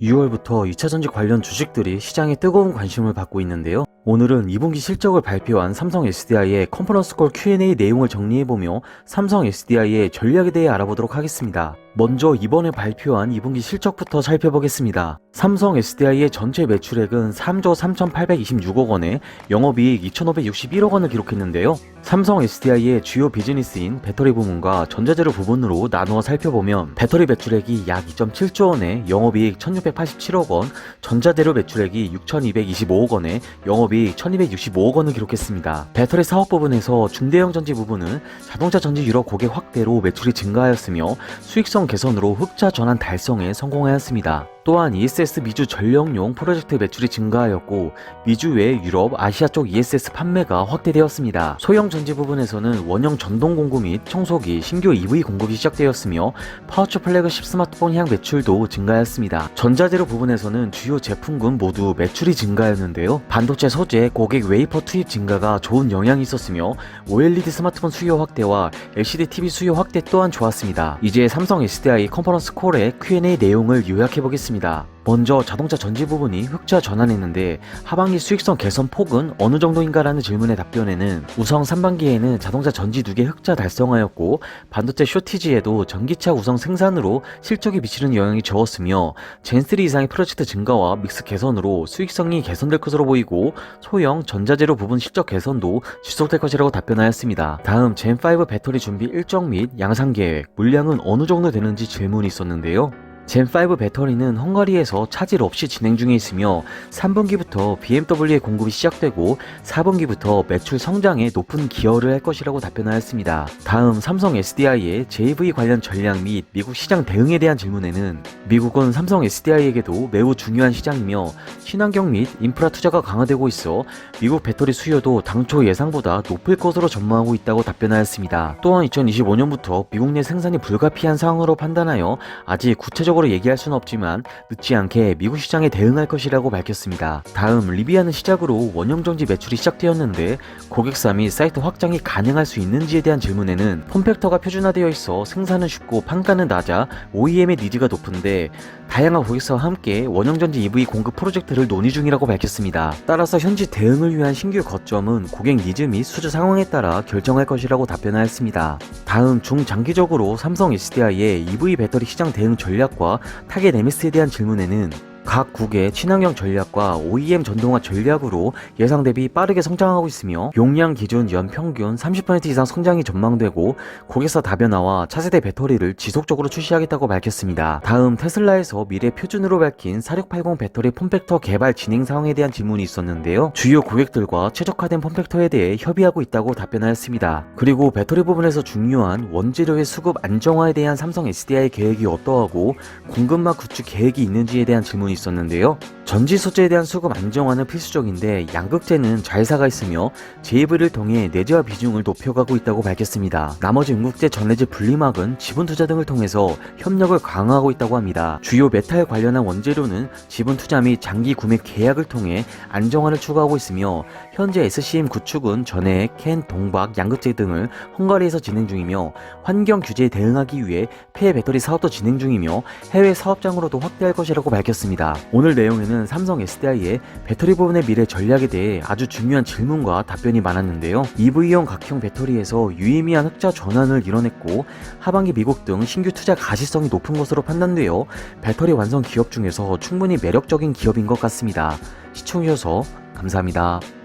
6월부터 2차전지 관련 주식들이 시장에 뜨거운 관심을 받고 있는데요. 오늘은 2분기 실적을 발표한 삼성 SDI의 컨퍼런스 콜 Q&A 내용을 정리해보며 삼성 SDI의 전략에 대해 알아보도록 하겠습니다. 먼저 이번에 발표한 2분기 실적부터 살펴보겠습니다. 삼성 SDI의 전체 매출액은 3조 3,826억 원에 영업이익 2,561억 원을 기록했는데요. 삼성 SDI의 주요 비즈니스인 배터리 부문과 전자재료 부분으로 나누어 살펴보면 배터리 매출액이 약 2.7조 원에 영업이익 1,687억 원, 전자재료 매출액이 6,225억 원에 영업이익 1,265억 원을 기록했습니다. 배터리 사업 부분에서 중대형 전지 부분은 자동차 전지 유럽 고객 확대로 매출이 증가하였으며 수익성 개선으로 흑자 전환 달성에 성공하였습니다. 또한 ESS 미주 전력용 프로젝트 매출이 증가하였고 미주 외 유럽, 아시아 쪽 ESS 판매가 확대되었습니다. 소형 전지 부분에서는 원형 전동 공구 및 청소기, 신규 EV 공급이 시작되었으며 파워초 플래그십 스마트폰 향 매출도 증가하였습니다. 전자재료 부분에서는 주요 제품군 모두 매출이 증가하였는데요. 반도체 소재, 고객 웨이퍼 투입 증가가 좋은 영향이 있었으며 OLED 스마트폰 수요 확대와 LCD TV 수요 확대 또한 좋았습니다. 이제 삼성 SDI 컨퍼런스 콜의 Q&A 내용을 요약해 보겠습니다. 먼저 자동차 전지 부분이 흑자 전환했는데 하반기 수익성 개선 폭은 어느 정도인가라는 질문의 답변에는 우선 3반기에는 자동차 전지 두개 흑자 달성하였고 반도체 쇼티지에도 전기차 우선 생산으로 실적에 미치는 영향이 적었으며 젠3 이상의 프로젝트 증가와 믹스 개선으로 수익성이 개선될 것으로 보이고 소형 전자재료 부분 실적 개선도 지속될 것이라고 답변하였습니다. 다음 젠5 배터리 준비 일정 및 양산 계획, 물량은 어느 정도 되는지 질문이 있었는데요. 젠5 배터리는 헝가리에서 차질 없이 진행 중에 있으며 3분기부터 BMW의 공급이 시작되고 4분기부터 매출 성장에 높은 기여를 할 것이라고 답변하였습니다. 다음 삼성 SDI의 JV 관련 전략 및 미국 시장 대응에 대한 질문에는 미국은 삼성 SDI에게도 매우 중요한 시장이며 친환경 및 인프라 투자가 강화되고 있어 미국 배터리 수요도 당초 예상보다 높을 것으로 전망하고 있다고 답변하였습니다. 또한 2025년부터 미국 내 생산이 불가피한 상황으로 판단하여 아직 구체적으로 얘기할 수는 없지만 늦지 않게 미국 시장에 대응할 것이라고 밝혔습니다. 다음 리비아는 시작으로 원형정지 매출이 시작되었는데 고객사 및 사이트 확장이 가능할 수 있는지에 대한 질문에는 폼팩터가 표준화되어 있어 생산은 쉽고 판가는 낮아 OEM의 니즈가 높은데 다양한 고객사와 함께 원형전지 EV 공급 프로젝트를 논의 중이라고 밝혔습니다. 따라서 현지 대응을 위한 신규 거점은 고객 니즈 및 수주 상황에 따라 결정할 것이라고 답변하였습니다. 다음 중장기적으로 삼성 SDI의 EV 배터리 시장 대응 전략과 타겟 MS에 대한 질문에는 각 국의 친환경 전략과 OEM 전동화 전략으로 예상 대비 빠르게 성장하고 있으며 용량 기준 연 평균 30% 이상 성장이 전망되고 고객사 다변화와 차세대 배터리를 지속적으로 출시하겠다고 밝혔습니다. 다음 테슬라에서 미래 표준으로 밝힌 4680 배터리 폼팩터 개발 진행 상황에 대한 질문이 있었는데요. 주요 고객들과 최적화된 폼팩터에 대해 협의하고 있다고 답변하였습니다. 그리고 배터리 부분에서 중요한 원재료의 수급 안정화에 대한 삼성 SDI 계획이 어떠하고 공급망 구축 계획이 있는지에 대한 질문이 있었는데요. 전지 소재에 대한 수급 안정화는 필수적인데 양극재는 자회사가 있으며 JV를 통해 내재화 비중을 높여가고 있다고 밝혔습니다. 나머지 음극재 전해질 분리막은 지분 투자 등을 통해서 협력을 강화하고 있다고 합니다. 주요 메탈 관련한 원재료는 지분 투자 및 장기 구매 계약을 통해 안정화를 추구하고 있으며 현재 SCM 구축은 전해 캔, 동박, 양극재 등을 헝가리에서 진행 중이며 환경 규제에 대응하기 위해 폐 배터리 사업도 진행 중이며 해외 사업장으로도 확대할 것이라고 밝혔습니다. 오늘 내용에는 삼성 SDI의 배터리 부분의 미래 전략에 대해 아주 중요한 질문과 답변이 많았는데요. EV용 각형 배터리에서 유의미한 흑자 전환을 이뤄냈고 하반기 미국 등 신규 투자 가시성이 높은 것으로 판단되어 배터리 완성 기업 중에서 충분히 매력적인 기업인 것 같습니다. 시청해주셔서 감사합니다.